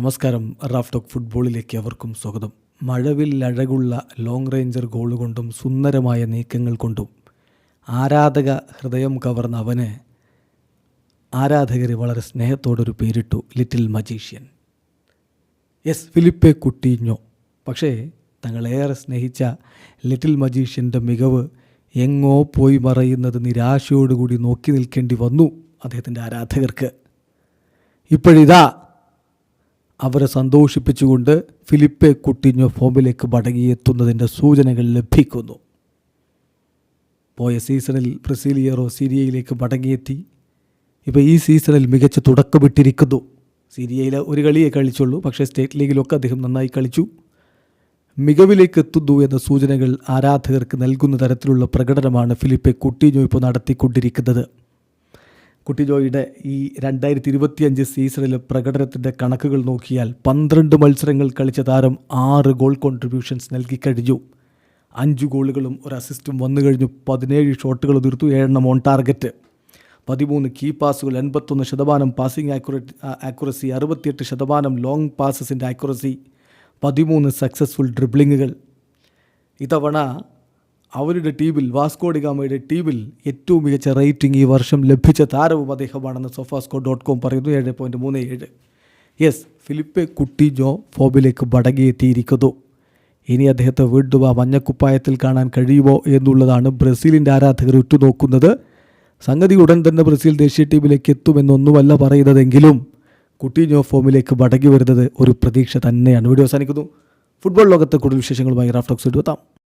നമസ്കാരം. Raf talk ഫുട്ബോളിലേക്ക് അവർക്കും സ്വാഗതം. മഴവിൽ അഴകുള്ള ലോങ് റേഞ്ചർ ഗോൾ കൊണ്ടും സുന്ദരമായ നീക്കങ്ങൾ കൊണ്ടും ആരാധക ഹൃദയം കവർന്ന അവന് ആരാധകർ വളരെ സ്നേഹത്തോടൊരു പേരിട്ടു ലിറ്റിൽ മജീഷ്യൻ. എസ് ഫിലിപ്പെ കുട്ടീഞ്ഞോ. പക്ഷേ തങ്ങളേറെ സ്നേഹിച്ച ലിറ്റിൽ മജീഷ്യന്റെ മികവ് എങ്ങോ പോയി മറയുന്നത് നിരാശയോടുകൂടി നോക്കി നിൽക്കേണ്ടി വന്നു അദ്ദേഹത്തിന്റെ ആരാധകർക്ക്. ഇപ്പോഴിതാ അവരെ സന്തോഷിപ്പിച്ചുകൊണ്ട് ഫിലിപ്പെ കുട്ടിഞ്ഞോ ഫോമിലേക്ക് മടങ്ങിയെത്തുന്നതിന്റെ സൂചനകൾ ലഭിക്കുന്നു. പോയ സീസണിൽ ബ്രസീലിയറോ സിരിയയിലേക്ക് മടങ്ങിയെത്തി. ഇപ്പോൾ ഈ സീസണിൽ മികച്ച തുടക്കമിട്ടിരിക്കുന്നു. സിരിയയിൽ ഒരു കളിയെ കളിച്ചുള്ളൂ പക്ഷേ സ്റ്റേറ്റ് ലീഗിലൊക്കെ അദ്ദേഹം നന്നായി കളിച്ചു. മികവിലേക്ക് എത്തുന്നു എന്ന സൂചനകൾ ആരാധകർക്ക് നൽകുന്ന തരത്തിലുള്ള പ്രകടനമാണ് ഫിലിപ്പെ കുട്ടിഞ്ഞോ ഇപ്പോൾ നടത്തിക്കൊണ്ടിരിക്കുന്നത്. കുട്ടിജോയുടെ ഈ രണ്ടായിരത്തി ഇരുപത്തിയഞ്ച് സീസണിലെ പ്രകടനത്തിന്റെ കണക്കുകൾ നോക്കിയാൽ പന്ത്രണ്ട് മത്സരങ്ങൾ കളിച്ച താരം ആറ് ഗോൾ കോൺട്രിബ്യൂഷൻസ് നൽകി കഴിഞ്ഞു. അഞ്ച് ഗോളുകളും ഒരു അസിസ്റ്റും വന്നു കഴിഞ്ഞു. പതിനേഴ് ഷോട്ടുകൾ തീർത്തു ഏഴെണ്ണം ഓൺ ടാർഗറ്റ് പതിമൂന്ന് കീ പാസുകൾ എൺപത്തൊന്ന് ശതമാനം പാസിംഗ് ആക്യുറേറ്റ് ആക്യുറസി അറുപത്തിയെട്ട് ശതമാനം ലോങ് പാസസിന്റെ ആക്യുറസി പതിമൂന്ന് സക്സസ്ഫുൾ ഡ്രിബ്ലിങ്ങുകൾ ഇത്തവണ അവരുടെ ടീമിൽ വാസ്കോഡിഗാമയുടെ ടീമിൽ ഏറ്റവും മികച്ച റേറ്റിംഗ് ഈ വർഷം ലഭിച്ച താരവും അദ്ദേഹമാണെന്ന് സൊഫാസ്കോ ഡോട്ട് കോം പറയുന്നു. ഏഴ് പോയിന്റ് മൂന്ന് ഏഴ്. യെസ് ഫിലിപ്പെ കുട്ടി ജോ ഫോബിലേക്ക് മടങ്ങിയെത്തിയിരിക്കുന്നു. ഇനി അദ്ദേഹത്തെ വീണ്ടും ആ മഞ്ഞക്കുപ്പായത്തിൽ കാണാൻ കഴിയുമോ എന്നുള്ളതാണ് ബ്രസീലിന്റെ ആരാധകർ ഉറ്റുനോക്കുന്നത്. സംഗതി ഉടൻ തന്നെ ബ്രസീൽ ദേശീയ ടീമിലേക്ക് എത്തുമെന്നൊന്നുമല്ല പറയുന്നതെങ്കിലും കുട്ടിഞ്ഞോ ഫോമിലേക്ക് മടങ്ങി വരുന്നത് ഒരു പ്രതീക്ഷ തന്നെയാണ്. വീഡിയോ അവസാനിക്കുന്നു. ഫുട്ബോൾ ലോകത്തെ കൂടുതൽ വിശേഷങ്ങളുമായി റാഫ്റ്റോക്സ് എത്താം.